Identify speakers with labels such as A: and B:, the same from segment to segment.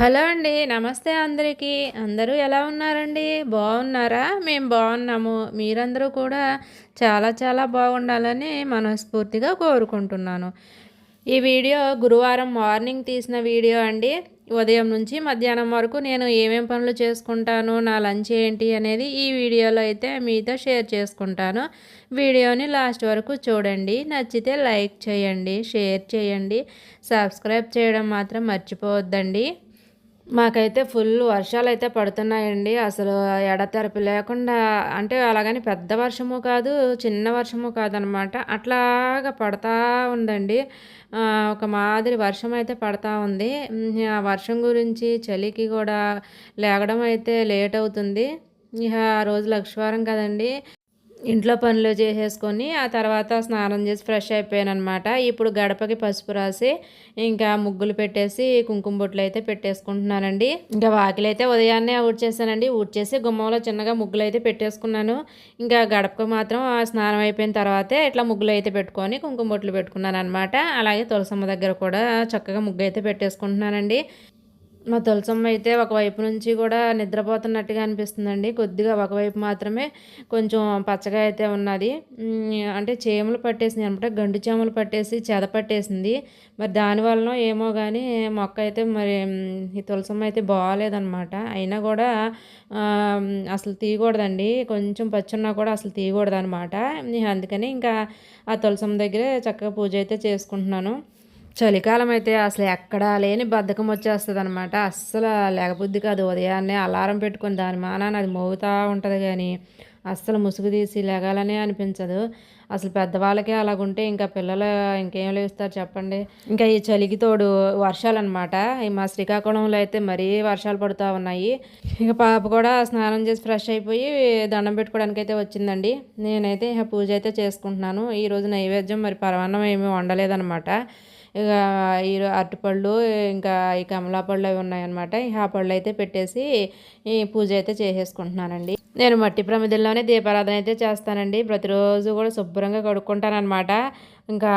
A: Hello అండి నమస్తే అందరికీ. అందరూ ఎలా ఉన్నారండి? బాగున్నారా? మేము బాగున్నాము. మీరందరూ కూడా చాలా చాలా బాగుండాలని మనస్ఫూర్తిగా కోరుకుంటున్నాను. ఈ వీడియో గురువారం మార్నింగ్ తీసిన వీడియో అండి. ఉదయం నుంచి మధ్యాహ్నం వరకు నేను ఏమేం పనులు చేసుకుంటాను నా లంచ్ ఏంటి అనేది ఈ వీడియోలో అయితే మీతో షేర్ చేసుకుంటాను. వీడియోని లాస్ట్ వరకు చూడండి. నచ్చితే లైక్ చేయండి షేర్ చేయండి. సబ్స్క్రైబ్ చేయడం మాత్రం మర్చిపోవద్దండి. మాకైతే ఫుల్ వర్షాలు అయితే పడుతున్నాయండి. అసలు ఎడతెరపి లేకుండా అంటే అలాగని పెద్ద వర్షము కాదు చిన్న వర్షము కాదనమాట. అట్లాగా పడతా ఉందండి. ఒక మాదిరి వర్షం అయితే పడతా ఉంది. ఆ వర్షం గురించి చలికి కూడా లేగడం అయితే లేట్ అవుతుంది. ఇక ఆ రోజు లక్షవారం కదండి. ఇంట్లో పనులు చేసేసుకొని ఆ తర్వాత స్నానం చేసి ఫ్రెష్ అయిపోయాను అనమాట ఇప్పుడు గడపకి పసుపు రాసి ఇంకా ముగ్గులు పెట్టేసి కుంకుమ బొట్లు అయితే పెట్టేసుకుంటున్నానండి. ఇంకా వాకిలి అయితే ఉదయాన్నే ఊడ్చేసానండి. ఊడ్చేసి గుమ్మంలో చిన్నగా ముగ్గులు అయితే పెట్టేసుకున్నాను. ఇంకా గడపకు మాత్రం స్నానం అయిపోయిన తర్వాతే ఇట్లా ముగ్గులు అయితే పెట్టుకొని కుంకుమ బొట్లు పెట్టుకున్నాను అనమాట అలాగే తులసమ్మ దగ్గర కూడా చక్కగా ముగ్గు అయితే పెట్టేసుకుంటున్నానండి. మా తులసమ్మ అయితే ఒకవైపు నుంచి కూడా నిద్రపోతున్నట్టుగా అనిపిస్తుందండి. కొద్దిగా ఒకవైపు మాత్రమే కొంచెం పచ్చగా అయితే ఉన్నది. అంటే చేమలు పట్టేసింది అనమాట. గండు చేమలు పట్టేసి చెద పట్టేసింది. మరి దానివల్ల ఏమో కానీ మొక్క అయితే మరి ఈ తులసమ్మ అయితే బాగాలేదనమాట. అయినా కూడా అసలు తీయకూడదండి. కొంచెం పచ్చున్నా కూడా అసలు తీయకూడదు అనమాట అందుకని ఇంకా ఆ తులసమ్మ దగ్గరే చక్కగా పూజ అయితే చేసుకుంటున్నాను. చలికాలం అయితే అసలు ఎక్కడా లేని బద్ధకం వచ్చేస్తుంది అనమాట అస్సలు లేకపోద్ది కాదు ఉదయాన్నే అలారం పెట్టుకొని దాని మానాన్ని అది మోగుతూ ఉంటుంది కానీ అస్సలు ముసుగు తీసి లేగాలనే అనిపించదు. అసలు పెద్దవాళ్ళకే అలాగుంటే ఇంకా పిల్లలు ఇంకేం లేస్తారు చెప్పండి. ఇంకా ఈ చలికి తోడు వర్షాలు అనమాట మా శ్రీకాకుళంలో అయితే మరీ వర్షాలు పడుతూ ఉన్నాయి. ఇక పాప కూడా స్నానం చేసి ఫ్రెష్ అయిపోయి దండం పెట్టుకోవడానికి అయితే వచ్చిందండి. నేనైతే ఇక పూజ అయితే చేసుకుంటున్నాను. ఈరోజు నైవేద్యం మరి పరమాన్నం ఏమీ వండలేదనమాట ఇక ఈ అరటిపళ్ళు ఇంకా ఈ కమలా పళ్ళు అవి ఉన్నాయన్నమాట. ఆ పళ్ళు అయితే పెట్టేసి ఈ పూజ అయితే చేసేసుకుంటున్నానండి. నేను మట్టి ప్రమిదల్లోనే దీపారాధన అయితే చేస్తానండి. ప్రతిరోజు కూడా శుభ్రంగా కడుక్కుంటానమాట ఇంకా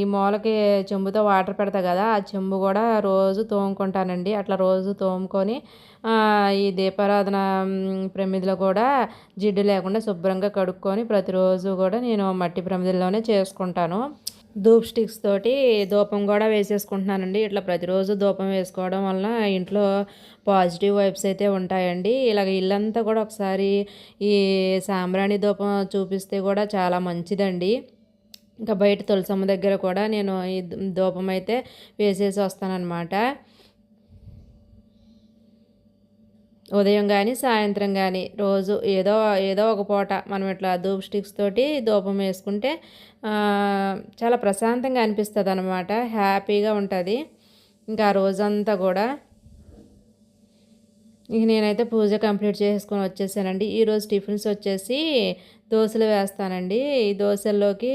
A: ఈ మూలకి చెంబుతో వాటర్ పెడతా కదా ఆ చెంబు కూడా రోజు తోముకుంటానండి. అట్లా రోజు తోముకొని ఈ దీపారాధన ప్రమిదిలో కూడా జిడ్డు లేకుండా శుభ్రంగా కడుక్కొని ప్రతిరోజు కూడా నేను మట్టి ప్రమిదల్లోనే చేసుకుంటాను. ధూప్ స్టిక్స్ తోటి ధూపం కూడా వేసేసుకుంటున్నానండి. ఇట్లా ప్రతిరోజు ధూపం వేసుకోవడం వలన ఇంట్లో పాజిటివ్ వైబ్స్ అయితే ఉంటాయండి. ఇలాగ ఇల్లంతా కూడా ఒకసారి ఈ సాంబ్రాణి ధూపం చూపిస్తే కూడా చాలా మంచిదండి. ఇంకా బయట తులసమ్మ దగ్గర కూడా నేను ఈ ధూపం అయితే వేసేసి వస్తానన్నమాట. ఉదయం కానీ సాయంత్రం కానీ రోజు ఏదో ఏదో ఒక పూట మనం ఇట్లా ధూప్ స్టిక్స్ తోటి ధూపం వేసుకుంటే చాలా ప్రశాంతంగా అనిపిస్తుంది అనమాట హ్యాపీగా ఉంటుంది. ఇంకా రోజంతా కూడా ఇక నేనైతే పూజ కంప్లీట్ చేసుకొని వచ్చేసానండి. ఈరోజు టిఫిన్స్ వచ్చేసి దోశలు వేస్తానండి. ఈ దోశల్లోకి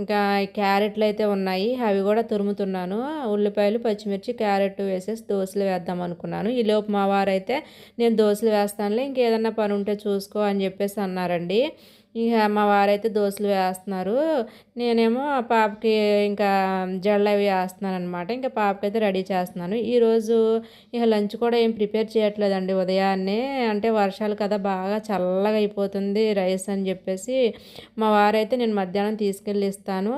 A: ఇంకా క్యారెట్లు అయితే ఉన్నాయి. అవి కూడా తురుముతున్నాను. ఉల్లిపాయలు పచ్చిమిర్చి క్యారెట్ వేసేసి దోశలు వేద్దాం అనుకున్నాను. ఈ లోపు మా వారైతే నేను దోశలు వేస్తానులే ఇంకేదన్నా పని ఉంటే చూసుకో అని చెప్పేసి అన్నారండి. ఇక మా వారైతే దోశలు వేస్తున్నారు. నేనేమో పాపకి ఇంకా జడలు అవి వేస్తున్నాను అనమాట ఇంకా పాపకి అయితే రెడీ చేస్తున్నాను. ఈరోజు ఇక లంచ్ కూడా ఏం ప్రిపేర్ చేయట్లేదండి ఉదయాన్నే. అంటే వర్షాలు కదా బాగా చల్లగా అయిపోతుంది రైస్ అని చెప్పేసి మా వారైతే నేను మధ్యాహ్నం తీసుకెళ్ళి ఇస్తాను.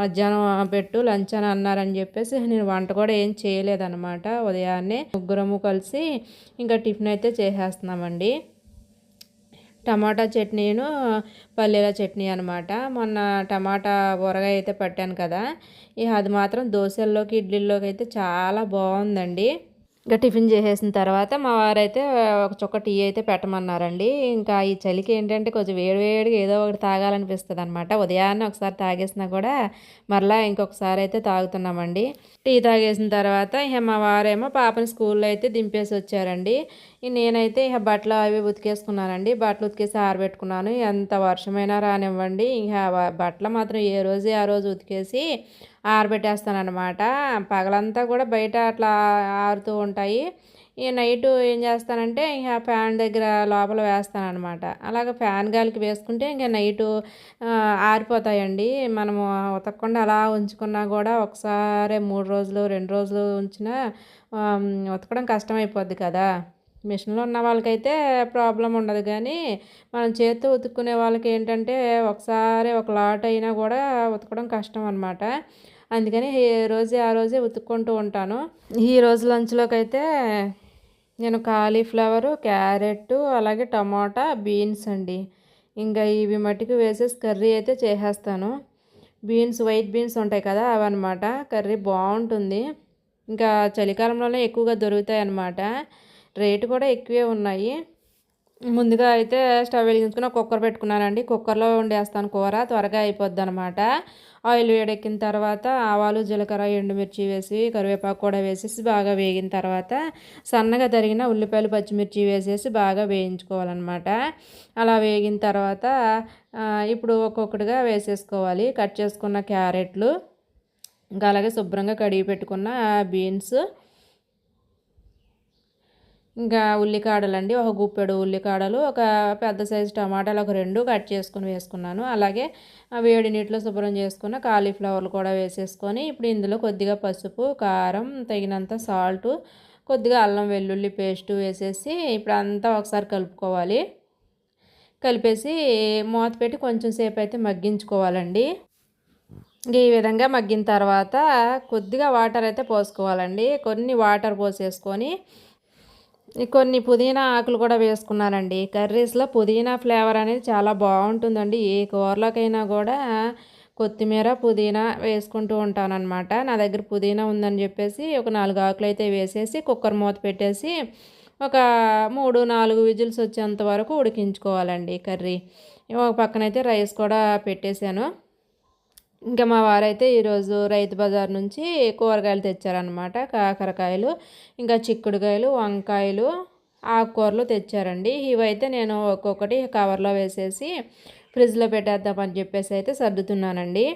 A: మధ్యాహ్నం పెట్టు లంచ్ అని అన్నారని చెప్పేసి నేను వంట కూడా ఏం చేయలేదన్నమాట. ఉదయాన్నే ముగ్గురము కలిసి ఇంకా టిఫిన్ అయితే చేసేస్తున్నామండి. టమాటా చట్నీను పల్లీల చట్నీ అనమాట మొన్న టమాటా ఊరగాయ అయితే పట్టాను కదా. ఇక అది మాత్రం దోశల్లోకి ఇడ్లీల్లోకి అయితే చాలా బాగుందండి. ఇంకా టిఫిన్ చేసేసిన తర్వాత మా వారైతే ఒక చుక్క టీ అయితే పెట్టమన్నారండి. ఇంకా ఈ చలికి ఏంటంటే కొంచెం వేడివేడిగా ఏదో ఒకటి తాగాలనిపిస్తుంది అనమాట ఉదయాన్నే ఒకసారి తాగేసినా కూడా మరలా ఇంకొకసారి అయితే తాగుతున్నామండి. టీ తాగేసిన తర్వాత ఇక మా వారేమో పాపని స్కూల్లో అయితే దింపేసి వచ్చారండి నేనైతే ఇక బట్టలు అవి ఉతికేసుకున్నానండి. బట్టలు ఉతికేసి ఆరబెట్టుకున్నాను. ఎంత వర్షమైనా రానివ్వండి. ఇంకా బట్టలు మాత్రం ఏ రోజు ఆ రోజు ఉతికేసి ఆరబెట్టేస్తానమాట పగలంతా కూడా బయట అట్లా ఆరుతూ ఉంటాయి. ఈ నైట్ ఏం చేస్తానంటే ఇంకా ఫ్యాన్ దగ్గర లోపల వేస్తానమాట అనమాట అలాగ ఫ్యాన్ గాలికి వేసుకుంటే ఇంకా నైటు ఆరిపోతాయండి. మనము ఉతకకుండా అలా ఉంచుకున్నా కూడా ఒకసారి మూడు రోజులు రెండు రోజులు ఉంచినా ఉతకడం కష్టమైపోద్ది కదా. మిషన్లో ఉన్న వాళ్ళకైతే ప్రాబ్లం ఉండదు. కానీ మనం చేత్తో ఉతుక్కునే వాళ్ళకి ఏంటంటే ఒకసారి ఒక లాట్ అయినా కూడా ఉతకడం కష్టం అనమాట అందుకని రోజే ఆ రోజే ఉతుక్కుంటూ ఉంటాను. ఈ రోజు లంచ్లోకి అయితే నేను కాలీఫ్లవరు క్యారెట్ అలాగే టమాటా బీన్స్ అండి. ఇంకా ఇవి మట్టికి వేసేసి కర్రీ అయితే చేసేస్తాను. బీన్స్ వైట్ బీన్స్ ఉంటాయి కదా అవన్నమాట. కర్రీ బాగుంటుంది. ఇంకా చలికాలంలోనే ఎక్కువగా దొరుకుతాయి అన్నమాట రేటు కూడా ఎక్కువే ఉన్నాయి. ముందుగా అయితే స్టవ్ వెలిగించుకుని కుక్కర్ పెట్టుకున్నానండి. కుక్కర్లో వండేస్తాను కూర త్వరగా అయిపోద్ది అనమాట ఆయిల్ వేడెక్కిన తర్వాత ఆవాలు జీలకర్ర ఎండుమిర్చి వేసి కరివేపాకు కూడా వేసేసి బాగా వేగిన తర్వాత సన్నగా తరిగిన ఉల్లిపాయలు పచ్చిమిర్చి వేసేసి బాగా వేయించుకోవాలన్నమాట. అలా వేగిన తర్వాత ఇప్పుడు ఒక్కొక్కటిగా వేసేసుకోవాలి. కట్ చేసుకున్న క్యారెట్లు ఇంకా అలాగే శుభ్రంగా కడిగి పెట్టుకున్న బీన్స్ ఇంకా ఉల్లికాడలు అండి ఒక గుప్పెడు ఉల్లికాడలు ఒక పెద్ద సైజు టమాటాలు ఒక రెండు కట్ చేసుకుని వేసుకున్నాను. అలాగే వేడి నీటిలో శుభ్రం చేసుకున్న కాలీఫ్లవర్లు కూడా వేసేసుకొని ఇప్పుడు ఇందులో కొద్దిగా పసుపు కారం తగినంత సాల్ట్ కొద్దిగా అల్లం వెల్లుల్లి పేస్ట్ వేసేసి ఇప్పుడు అంతా ఒకసారి కలుపుకోవాలి. కలిపేసి మూత పెట్టి కొంచెం సేపు అయితే మగ్గించుకోవాలండి. ఈ విధంగా మగ్గిన తర్వాత కొద్దిగా వాటర్ అయితే పోసుకోవాలండి. కొన్ని వాటర్ పోసేసుకొని కొన్ని పుదీనా ఆకులు కూడా వేసుకున్నానండి కర్రీస్లో పుదీనా ఫ్లేవర్ అనేది చాలా బాగుంటుందండి. ఏ కూరలోకైనా కూడా కొత్తిమీర పుదీనా వేసుకుంటూ ఉంటానన్నమాట. నా దగ్గర పుదీనా ఉందని చెప్పేసి ఒక నాలుగు ఆకులు అయితే వేసేసి కుక్కర్ మూత పెట్టేసి ఒక మూడు నాలుగు విజిల్స్ వచ్చేంత వరకు ఉడికించుకోవాలండి కర్రీ. ఒక పక్కనైతే రైస్ కూడా పెట్టేశాను. ఇంకా మా వారైతే ఈరోజు రైతు బజార్ నుంచి కూరగాయలు తెచ్చారనమాట కాకరకాయలు ఇంకా చిక్కుడుకాయలు వంకాయలు ఆకుకూరలు తెచ్చారండి. ఇవైతే నేను ఒక్కొక్కటి కవర్లో వేసేసి ఫ్రిడ్జ్లో పెట్టేద్దామని చెప్పేసి అయితే సర్దుతున్నానండి.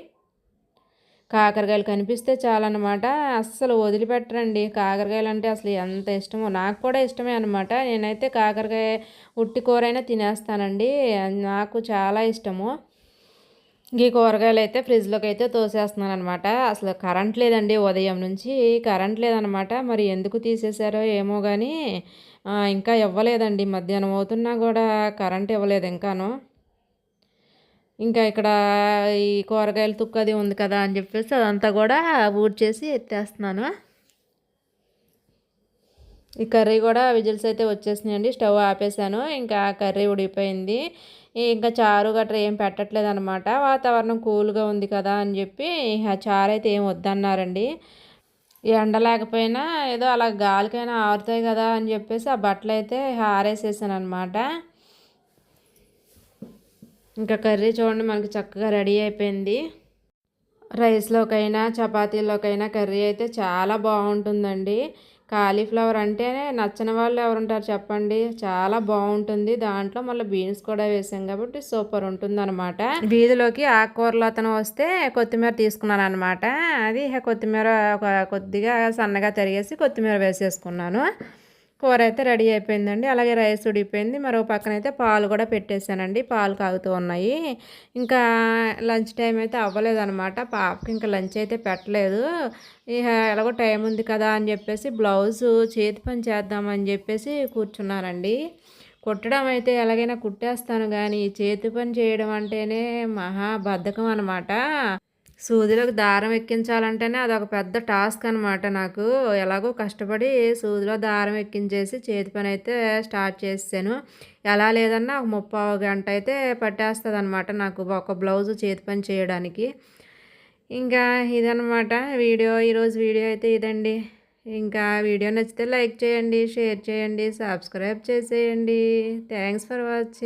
A: కాకరకాయలు కనిపిస్తే చాలన్నమాట. అస్సలు వదిలిపెట్టరండి. కాకరకాయలు అంటే అసలు ఎంత ఇష్టమో నాకు కూడా ఇష్టమే అనమాట నేనైతే కాకరకాయ ఉట్టి కూరైనా తినేస్తానండి. నాకు చాలా ఇష్టము. ఈ కూరగాయలు అయితే ఫ్రిడ్జ్లోకి అయితే తోసేస్తున్నాను అనమాట అసలు కరెంట్ లేదండి ఉదయం నుంచి. కరెంట్ లేదనమాట మరి ఎందుకు తీసేశారో ఏమో కానీ ఇంకా ఇవ్వలేదండి. మధ్యాహ్నం అవుతున్నా కూడా కరెంట్ ఇవ్వలేదు ఇంకాను. ఇంకా ఇక్కడ ఈ కూరగాయల తుక్కది ఉంది కదా అని చెప్పేసి అదంతా కూడా ఊడ్చేసి ఎత్తేస్తున్నాను. ఈ కర్రీ కూడా విజిల్స్ అయితే వచ్చేసినాయండి. స్టవ్ ఆపేసాను ఇంకా కర్రీ ఉడిపోయింది ఇంకా చారు గట్రా ఏం పెట్టట్లేదు అనమాట వాతావరణం కూల్గా ఉంది కదా అని చెప్పి ఆ చారు అయితే ఏం వద్దన్నారండి. ఎండ లేకపోయినా ఏదో అలా గాలికైనా ఆరుతాయి కదా అని చెప్పేసి ఆ బట్టలు అయితే ఆరేసేసాను అనమాట ఇంకా కర్రీ చూడండి మనకి చక్కగా రెడీ అయిపోయింది. రైస్లోకైనా చపాతీలోకైనా కర్రీ అయితే చాలా బాగుంటుందండి. కాలీఫ్లవర్ అంటేనే నచ్చని వాళ్ళు ఎవరుంటారు చెప్పండి. చాలా బాగుంటుంది. దాంట్లో మళ్ళీ బీన్స్ కూడా వేసాం కాబట్టి సూపర్ ఉంటుంది అనమాట వీధిలోకి ఆకుకూరలు అతను వస్తే కొత్తిమీర తీసుకున్నాను అనమాట అది కొత్తిమీర ఒక కొద్దిగా సన్నగా తరిగేసి కొత్తిమీర వేసేసుకున్నాను. కూర అయితే రెడీ అయిపోయిందండి. అలాగే రైస్ ఉడిపోయింది మరో పక్కన అయితే పాలు కూడా పెట్టేశానండి. పాలు కాగుతూ ఉన్నాయి. ఇంకా లంచ్ టైం అయితే అవ్వలేదన్నమాట. పాపకి ఇంకా లంచ్ అయితే పెట్టలేదు. ఎలాగో టైం ఉంది కదా అని చెప్పేసి బ్లౌజు చేతి పని చేద్దామని చెప్పేసి కూర్చున్నానండి. కుట్టడం అయితే ఎలాగైనా కుట్టేస్తాను కానీ చేతి పని చేయడం అంటేనే మహా బద్ధకం అనమాట సూదిలోకి దారం ఎక్కించాలంటేనే అదొక పెద్ద టాస్క్ అనమాట నాకు. ఎలాగో కష్టపడి సూదిలో దారం ఎక్కించేసి చేతి పని అయితే స్టార్ట్ చేసాను ఎలా లేదన్నా ఒక ముప్పై గంట అయితే పట్టేస్తుంది అనమాట నాకు ఒక బ్లౌజ్ చేతి పని చేయడానికి. ఇంకా ఇదనమాట వీడియో ఈరోజు వీడియో అయితే ఇదండి. ఇంకా వీడియో నచ్చితే లైక్ చేయండి షేర్ చేయండి సబ్స్క్రైబ్ చేసేయండి. Thanks for watching.